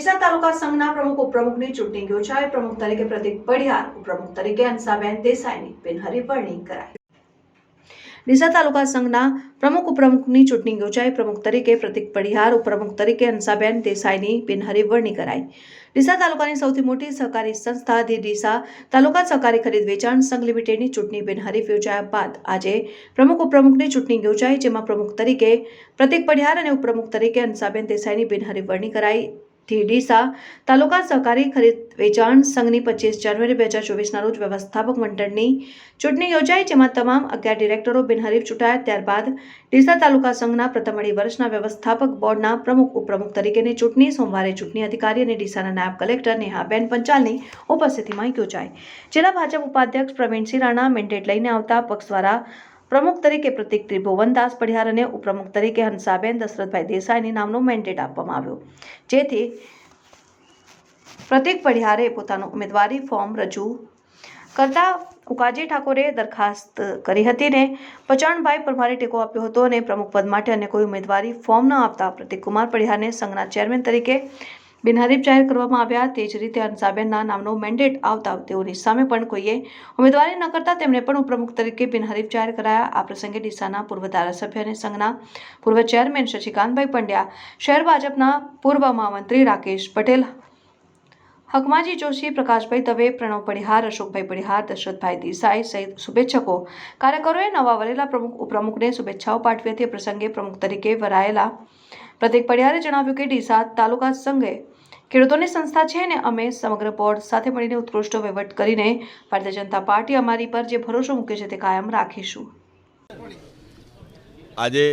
ડીસા તાલુકા સંઘના પ્રમુખ, ઉપપ્રમુખની ચૂંટણી યોજાઈ પ્રમુખ તરીકે પ્રતિક પડિયાર ઉપપ્રમુખ તરીકે અંસાબેન દેસાઈની બિનહરીફરણી કરાઈ. ડીસા તાલુકા સંઘના પ્રમુખ, ઉપપ્રમુખની ચૂંટણી યોજાઈ પ્રમુખ તરીકે પ્રતિક પડિયાર ઉપપ્રમુખ તરીકે અંસાબેન દેસાઈની બિનહરીફરણી કરાઈ. ડીસા તાલુકાની સૌથી મોટી સહકારી સંસ્થા ધી ડીસા તાલુકા સહકારી ખરીદ વેચાણ સંઘ લિમિટેડની ચૂંટણી બિનહરીફ યોજાયા બાદ આજે પ્રમુખ, ઉપપ્રમુખની ચૂંટણી યોજાઈ જેમાં પ્રમુખ તરીકે પ્રતિક પડિયાર અને ઉપપ્રમુખ તરીકે અંસાબેન દેસાઈની બિનહરીફરણી કરાઈ. ધી ડીસા તાલુકા સહકારી ખરીદ વેચાણ સંઘની પચીસ જાન્યુઆરી બે હજાર ચોવીસના રોજ વ્યવસ્થાપક મંડળની ચૂંટણી યોજાઈ, જેમાં તમામ અગિયાર ડિરેક્ટરો બિનહરીફ ચૂંટાયા. ત્યારબાદ ડીસા તાલુકા સંઘના પ્રથમ અઢી વર્ષના વ્યવસ્થાપક બોર્ડના પ્રમુખ, ઉપપ્રમુખ તરીકેની ચૂંટણી, સોમવારે ચૂંટણી અધિકારી અને ડીસાના નાયબ કલેક્ટર નેહાબેન પંચાલની ઉપસ્થિતિમાં યોજાઈ. જિલ્લા ભાજપ ઉપાધ્યક્ષ પ્રવીણસિંહ રાણા મેન્ડેટ લઈને આવતા પક્ષ દ્વારા પ્રમુખ તરીકે પ્રતિક ત્રિભુવનદાસ પડિયાર અને ઉપપ્રમુખ તરીકે હંસાબેન દશરથભાઈ દેસાઈની નામનો મેન્ડેટ આપવામાં આવ્યો. જેથી પ્રતિક પડિયારે પોતાનું ઉમેદવારી ફોર્મ રજૂ કરતા ઉકાજી ઠાકોરે દરખાસ્ત કરી હતી ને પચાણભાઈ પરમારે ટેકો આપ્યો હતો અને પ્રમુખ પદ માટે અન્ય કોઈ ઉમેદવારી ફોર્મ ન આપતા પ્રતિક કુમાર પડિયારને સંઘના ચેરમેન તરીકે બિનહરીફ જાહેર કરવામાં આવ્યા તે જ રીતે હંસાબેનના નામનો મેન્ડેટ આવતા તેઓની સામે પણ કોઈએ ઉમેદવારી ન કરતા તેમને પણ ઉપપ્રમુખ તરીકે બિનહરીફ જાહેર કરાયા. આ પ્રસંગે ડીસાના પૂર્વ ધારાસભ્ય અને સંઘના પૂર્વ ચેરમેન શશિકાંતભાઈ પંડ્યા, શહેર ભાજપના પૂર્વ મહામંત્રી રાકેશ પટેલ હકમાજી જોશી, પ્રકાશભાઈ દવે, પ્રણવ પરિહાર, અશોકભાઈ પરિહાર, દશરથભાઈ દેસાઈ સહિત શુભેચ્છકો. કાર્યકરોએ નવા વરેલા પ્રમુખ, ઉપપ્રમુખને શુભેચ્છાઓ પાઠવી હતી. પ્રસંગે પ્રમુખ તરીકે વરાયેલા પ્રતિક પરિહારે જણાવ્યું કે ડીસા તાલુકા સંઘે ખેડૂતોની સંસ્થા છે અને અમે સમગ્ર બોર્ડ સાથે મળીને ઉત્કૃષ્ટ વહીવટ કરીને ભારતીય જનતા પાર્ટી અમારી પર જે ભરોસો મૂકે છે તે કાયમ રાખીશું. આજે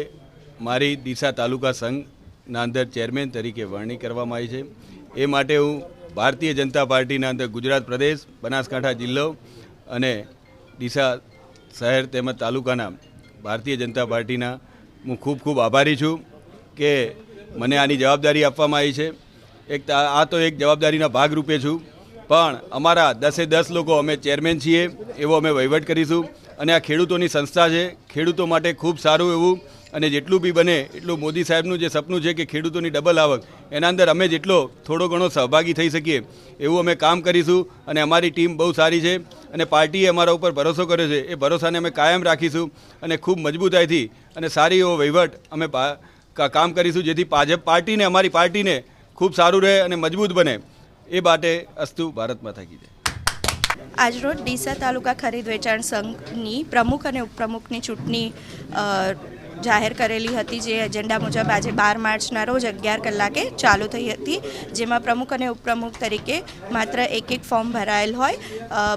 મારી દિશા તાલુકા સંઘ નાંદર ચેરમેન તરીકે વરણી કરવામાં આવી છે. એ માટે હું ભારતીય જનતા પાર્ટીના અંદર ગુજરાત પ્રદેશ, બનાસકાંઠા જિલ્લો અને ડીસા શહેર તેમજ તાલુકાના ભારતીય જનતા પાર્ટીના હું ખૂબ ખૂબ આભારી છું કે મને આની જવાબદારી આપવામાં આવી છે. એક આ તો એક જવાબદારીના ભાગરૂપે છું. પણ અમારા દસે દસ લોકો અમે ચેરમેન છીએ એવો અમે વહીવટ કરીશું. અને આ ખેડૂતોની સંસ્થા છે. ખેડૂતો માટે ખૂબ સારું એવું અને જેટલું બી બને, એટલું મોદી સાહેબનું જે સપનું છે કે ખેડૂતોની ડબલ આવક, એના અંદર અમે જેટલો થોડો ઘણો સહભાગી થઈ શકીએ, એવું અમે કામ કરીશું અને અમારી ટીમ બહુ સારી છે અને પાર્ટીએ અમારા ઉપર ભરોસો કર્યો છે. એ ભરોસાને અમે કાયમ રાખીશું અને ખૂબ મજબૂતાઈથી અને સારી એવો વહીવટ અમે કામ કરીશું, જેથી ભાજપ પાર્ટીને, અમારી પાર્ટીને ખૂબ સારું રહે અને મજબૂત બને. એ માટે અસ્તુ ભારતમાં માતા જાય. આજરોજ ડીસા તાલુકા ખરીદ વેચાણ સંઘની પ્રમુખ અને ઉપપ્રમુખની ચૂંટણી જાહેર કરેલી હતી જે એજન્ડા મુજબ આજે બાર માર્ચના રોજ અગિયાર કલાકે ચાલુ થઈ હતી, જેમાં પ્રમુખ અને ઉપપ્રમુખ તરીકે માત્ર એક એક ફોર્મ ભરાયેલ હોય.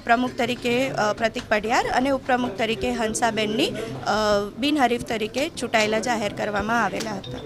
પ્રમુખ તરીકે પ્રતિક પડિયાર અને ઉપપ્રમુખ તરીકે હંસાબેનની બિનહરીફ તરીકે ચૂંટાયેલા જાહેર કરવામાં આવેલા હતા.